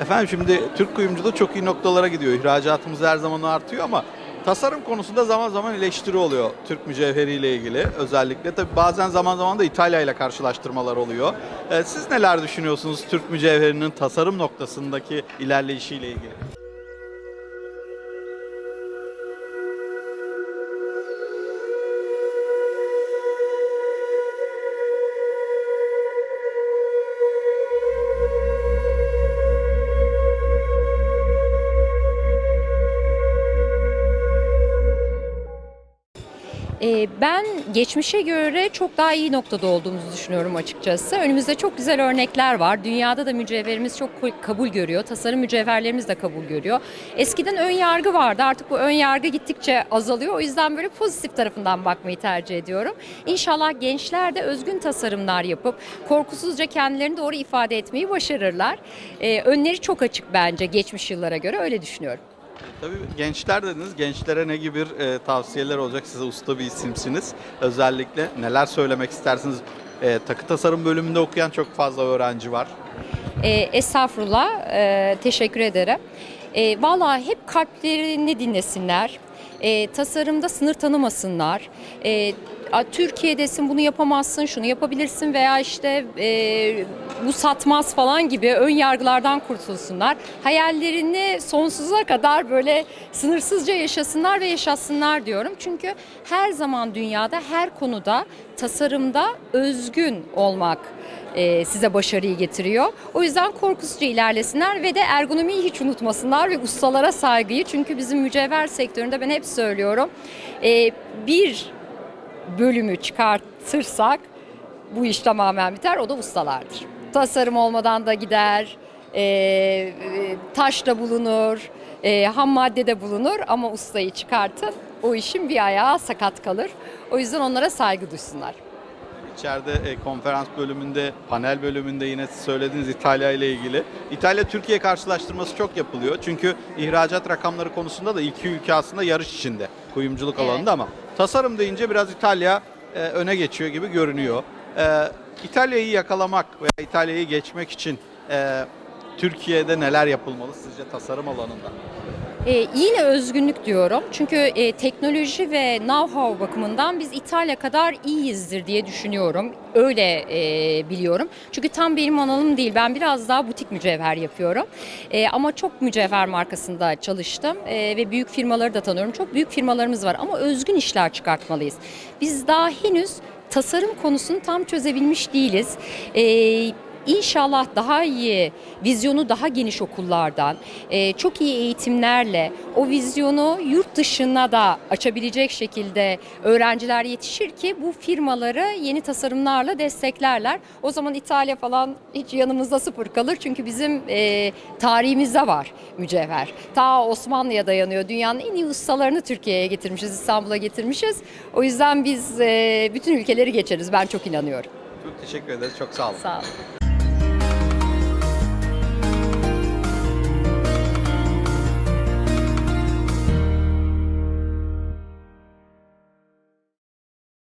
Efendim şimdi Türk kuyumculuğu çok iyi noktalara gidiyor. İhracatımız her zaman artıyor ama tasarım konusunda zaman zaman eleştiri oluyor Türk mücevheriyle ilgili özellikle. Tabii bazen zaman zaman da İtalya ile karşılaştırmalar oluyor. Ee, siz neler düşünüyorsunuz Türk mücevherinin tasarım noktasındaki ilerleyişiyle ilgili? Ee, Ben geçmişe göre çok daha iyi noktada olduğumuzu düşünüyorum açıkçası. Önümüzde çok güzel örnekler var. Dünyada da mücevherimiz çok kabul görüyor. Tasarım mücevherlerimiz de kabul görüyor. Eskiden ön yargı vardı. Artık bu ön yargı gittikçe azalıyor. O yüzden böyle pozitif tarafından bakmayı tercih ediyorum. İnşallah gençler de özgün tasarımlar yapıp korkusuzca kendilerini doğru ifade etmeyi başarırlar. Ee, Önleri çok açık bence geçmiş yıllara göre öyle düşünüyorum. Tabii gençler dediniz. Gençlere ne gibi e, tavsiyeler olacak? Size usta bir isimsiniz. Özellikle neler söylemek istersiniz? E, takı tasarım bölümünde okuyan çok fazla öğrenci var. E, estağfurullah, e, teşekkür ederim. E, Valla hep kalplerini dinlesinler. E, tasarımda sınır tanımasınlar. E, Türkiye'desin bunu yapamazsın, şunu yapabilirsin veya işte e, bu satmaz falan gibi ön yargılardan kurtulsunlar. Hayallerini sonsuza kadar böyle sınırsızca yaşasınlar ve yaşasınlar diyorum. Çünkü her zaman dünyada her konuda tasarımda özgün olmak e, size başarıyı getiriyor. O yüzden korkusuzca ilerlesinler ve de ergonomiyi hiç unutmasınlar ve ustalara saygıyı. Çünkü bizim mücevher sektöründe ben hep söylüyorum e, bir bölümü çıkartırsak bu iş tamamen biter. O da ustalardır. Tasarım olmadan da gider, e, e, taş da bulunur, e, ham madde de bulunur ama ustayı çıkartın o işin bir ayağı sakat kalır. O yüzden onlara saygı duysunlar. İçeride e, konferans bölümünde, panel bölümünde yine söylediğiniz İtalya ile ilgili. İtalya-Türkiye karşılaştırması çok yapılıyor. Çünkü ihracat rakamları konusunda da iki ülke aslında yarış içinde kuyumculuk Evet. alanında ama tasarım deyince biraz İtalya e, öne geçiyor gibi görünüyor. E, İtalya'yı yakalamak veya İtalya'yı geçmek için e, Türkiye'de neler yapılmalı sizce tasarım alanında? Ee, yine özgünlük diyorum. Çünkü e, teknoloji ve know-how bakımından biz İtalya kadar iyiyizdir diye düşünüyorum. Öyle e, biliyorum. Çünkü tam benim alanım değil. Ben biraz daha butik mücevher yapıyorum. E, ama çok mücevher markasında çalıştım e, ve büyük firmaları da tanıyorum. Çok büyük firmalarımız var ama özgün işler çıkartmalıyız. Biz daha henüz tasarım konusunu tam çözebilmiş değiliz. E, İnşallah daha iyi, vizyonu daha geniş okullardan, e, çok iyi eğitimlerle o vizyonu yurt dışına da açabilecek şekilde öğrenciler yetişir ki bu firmaları yeni tasarımlarla desteklerler. O zaman İtalya falan hiç yanımızda sıfır kalır çünkü bizim e, tarihimizde var mücevher. Ta Osmanlı'ya dayanıyor. Dünyanın en iyi ustalarını Türkiye'ye getirmişiz, İstanbul'a getirmişiz. O yüzden biz e, bütün ülkeleri geçeriz. Ben çok inanıyorum. Çok teşekkür ederiz. Çok sağ olun. Sağ olun.